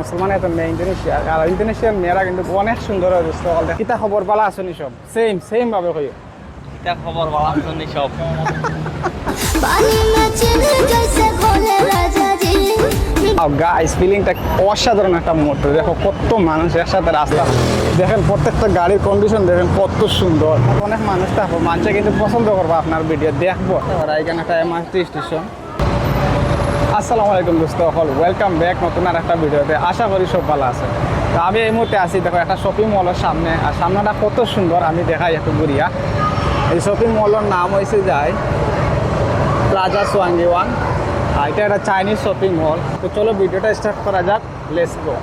মুসলমান এত মেয়ে ইন্দোনেশিয়া আর ইন্দোনেশিয়ার মেয়েরা কিন্তু অনেক সুন্দর হয় দোস্ত কিতা খবর সব? সেম সেম ভাবে হই কিতা খবর বালা আসনি সব? অসাধারণ একটা মোটর দেখো কত মানুষ একসাথে রাস্তা। দেখেন প্রত্যেকটা গাড়ির কন্ডিশন দেখেন কত সুন্দর। অনেক মানুষ থাকব মানুষে কিন্তু পছন্দ করব আপনার ভিডিও দেখব। এখানে একটা এমআরটি স্টেশন আসসালামু আলাইকুম দোস্ত, হল ওয়েলকাম ব্যাক নতুন আর একটা ভিডিওতে। আশা করি সব ভালো আছে তো আমি এই মুহূর্তে আছি, দেখো, একটা শপিং মলের সামনে। আর সামনেটা কত সুন্দর, আমি দেখাই একটু ঘুরিয়া। এই শপিং মলের নাম হয়েছে যায় প্লাজা সোয়াঙ্গি ওয়ান আর এটা একটা চাইনিজ শপিং মল তো চলো ভিডিওটা স্টার্ট করা যাক লেটস গো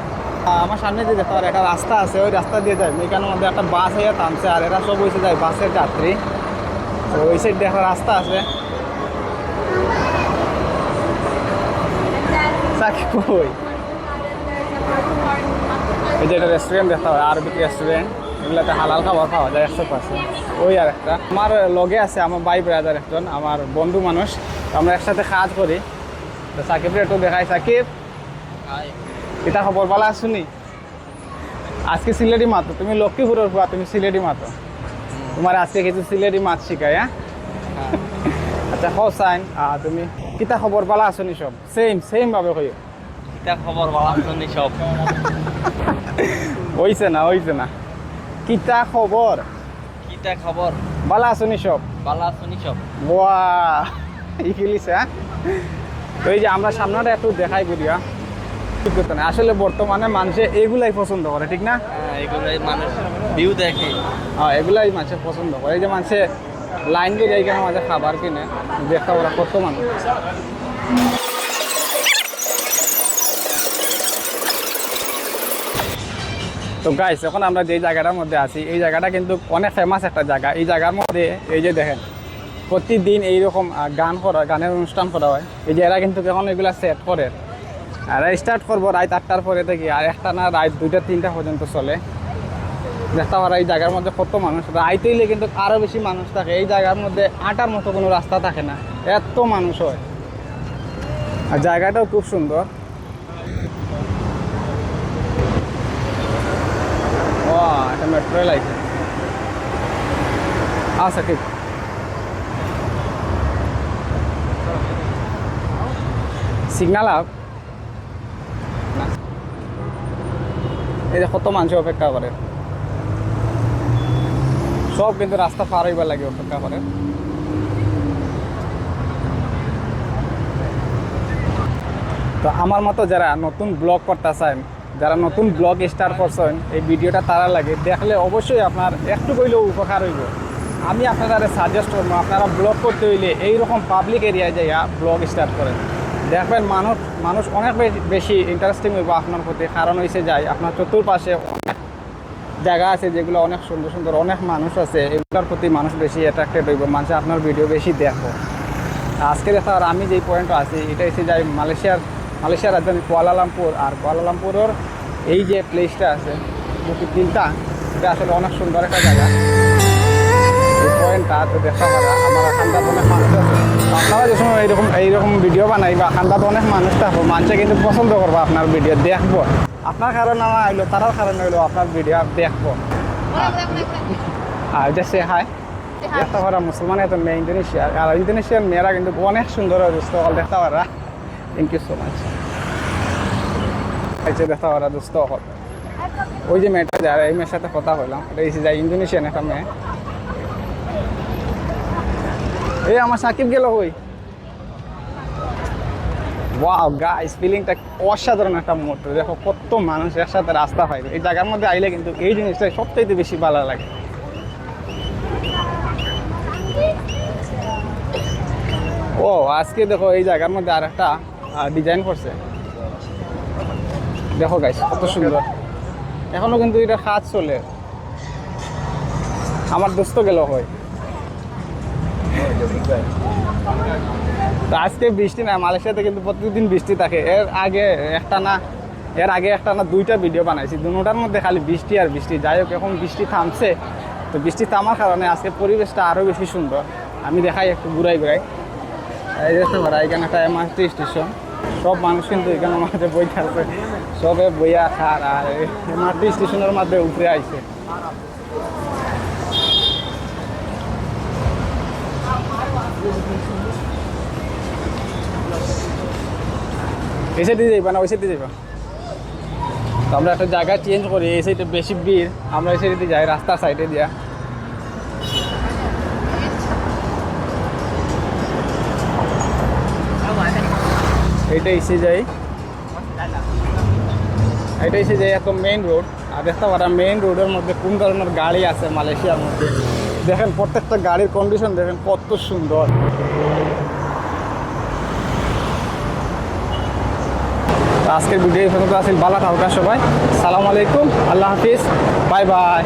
আমার সামনে যে দেখো একটা রাস্তা আছে, ওই রাস্তা দিয়ে যায় এখানের মধ্যে একটা বাস হয়ে থামছে, আর এরা সব হয়েছে যায় বাসের যাত্রী। তো ওই সাইড দেখো রাস্তা আছে। সাকি কই? এই যে একটা রেস্টুরেন্ট দেখা হয় আরবিক রেস্টুরেন্ট এগুলোতে হালাল খাবার পাওয়া যায় একশো পার্সেন্ট ওই আর একটা। আমার লগে আছে আমার ভাই ব্রাদার একজন আমার বন্ধু মানুষ। আমরা একসাথে কাজ করি। তো সাকিব একটু দেখাই। সাকিব এটা খবর বলা শুনি? আজকে সিলেটি মাতো। তুমি লক্ষ্মীপুরের পা তুমি সিলেটি মাতো। তোমার আজকে কিছু সিলেটি মাছ শিখাই হ্যাঁ? আচ্ছা হোসাইন তুমি? কিতা খবর বলা শুনি সব সেম সেম ভাবে কইও কিতা খবর বলা শুনি সব হইছে না হইছে না। কিতা খবর কিতা খবর বালা শুনি সব বলা শুনি সব ওয়া ইকিলিছে হ্যাঁ? তো এই যে আমরা সামনেটা একটু দেখাই করিয়া ঠিক করতে না। আসলে বর্তমানে মানুষে এগুলাই পছন্দ করে ঠিক না? হ্যাঁ, এগুলোই মানুষ ভিউ দেখে। হ্যাঁ এগুলাই মানুষে পছন্দ করে। এই যে মানুষে লাইন দিয়ে এইখানে মাঝে খাবার কিনে? দেখা ওরা কত মানুষ। তো গাইস এখন আমরা যে জায়গাটার মধ্যে আছি, এই জায়গাটা কিন্তু অনেক ফেমাস একটা জায়গা। এই জায়গার মধ্যে, এই যে দেখেন, প্রতিদিন এইরকম গান করা, গানের অনুষ্ঠান করা হয়। এই যে এরা কিন্তু এখন এগুলা সেট করে আর স্টার্ট করব রাত আটটার পরে থেকে আর একটা না রাত দুইটা, তিনটা পর্যন্ত চলে। দেখতে এই জায়গার মধ্যে কত মানুষ? রাইতে এলে কিন্তু আরও বেশি মানুষ থাকে। এই জায়গার মধ্যে আটার মতো কোনো রাস্তা থাকে না। এত মানুষ হয়। আর জায়গাটাও খুব সুন্দর। এটা মেট্রো আছে আচ্ছা ঠিক। Signal up. এই যে কত মানুষ অপেক্ষা করে? সব কিন্তু রাস্তা পার হইবার লাগে অপেক্ষা করে তো আমার মতো যারা নতুন ব্লগ করতে চান যারা নতুন ব্লগ স্টার্ট করছেন, এই ভিডিওটা তারা লাগে, দেখলে অবশ্যই আপনার একটু কইলেও উপকার হইব। আমি আপনারা সাজেস্ট করব, আপনারা ব্লগ করতে হইলে এইরকম পাবলিক এরিয়ায় যাইয়া ব্লগ স্টার্ট করেন। দেখবেন মানুষ মানুষ অনেক বেশি- ইন্টারেস্টিং হইব আপনার প্রতি, কারণ হয়েছে যায় আপনার চতুর্পাশে অনেক জায়গা আছে যেগুলো অনেক সুন্দর সুন্দর, অনেক মানুষ আছে, এগুলোর প্রতি মানুষ বেশি অ্যাট্রাক্টেড হইব মানুষ আপনার ভিডিও বেশি দেখো আজকে দেখা আর আমি যেই পয়েন্টে আছি, এটা হচ্ছে যাই মালয়েশিয়ার মালয়েশিয়ার রাজধানী কুয়ালালামপুর, আর কুয়ালালামপুরের এই যে প্লেসটা আছে বুকির দিনটা এটা আসলে অনেক সুন্দর একটা জায়গা। এই পয়েন্টটা তো দেখা আমার খান্দাত মনে মানুষ বা অনেক মানুষ থাকব মানুষে কিন্তু পছন্দ করব আপনার ভিডিও দেখব। আপনার কারণে না আইলো, তারার কারণে হইল আপনার ভিডিও দেখব। আর যে হাই দেখতে পারা মুসলমান, এত মেয়ে ইন্দোনেশিয়া আর ইন্দোনেশিয়ার মেয়েরা কিন্তু অনেক সুন্দর দোস্ত হল দেখতে পারা থ্যাংক ইউ সো মাচ এই দেখতে পারা দোস্ত হল। ওই যে মেয়েটা যারা, এই মেয়ের সাথে কথা হইলাম এটা এসে যায় ইন্দোনেশিয়ান একটা মেয়ে। এই আমার সাকিব গেল ওই ওয়াও গাইস ফিলিংটা অসাধারণ একটা মুহূর্ত। দেখো, কত মানুষ একসাথে রাস্তা পাইবে এই জায়গার মধ্যে আইলে কিন্তু এই জিনিসটা সবচাইতে বেশি ভালো লাগে। ও, আজকে দেখো এই জায়গার মধ্যে আর একটা ডিজাইন করছে। দেখো গাইস কত সুন্দর। এখনও কিন্তু এটা কাজ চলে। আমার দোস্ত গেল হয় আজকে বৃষ্টি না মালয়েশিয়াতে কিন্তু প্রতিদিন বৃষ্টি থাকে। এর আগে একটা না, এর আগে একটা না দুইটা ভিডিও বানাইছি। দুটার মধ্যে খালি বৃষ্টি আর বৃষ্টি। যাই হোক, এখন বৃষ্টি থামছে। তো বৃষ্টি থামার কারণে আজকে পরিবেশটা আরও বেশি সুন্দর। আমি দেখাই একটু ঘুরাই ঘুরাই। এই দেখতে পারা এখানে একটা এমআরটি স্টেশন সব মানুষ কিন্তু এখানে মাঝে বই আছে। সবে বইয়া খার আর এমআরটি স্টেশনের মধ্যে উপরে আইছে। এই সাইডে যাইবা না, ওই সাইডে যাইবা? তো আমরা একটা জায়গা চেঞ্জ করি, এই সাইডে বেশি ভিড়, আমরা এই সাইডে যাই, রাস্তার সাইডে দিয়া। এইটা এসে যাই। এটা এসে যাই একদম মেইন রোড আর দেখতে পারা মেইন রোডের মধ্যে কোন ধরনের গাড়ি আছে মালয়েশিয়ার মধ্যে? দেখেন প্রত্যেকটা গাড়ির কন্ডিশন দেখেন কত সুন্দর। আজকের ভিডিও পর্যন্ত। আসেন ভালো থাকা সবাই। সালাম আলাইকুম। আল্লাহ হাফিজ। Bye bye.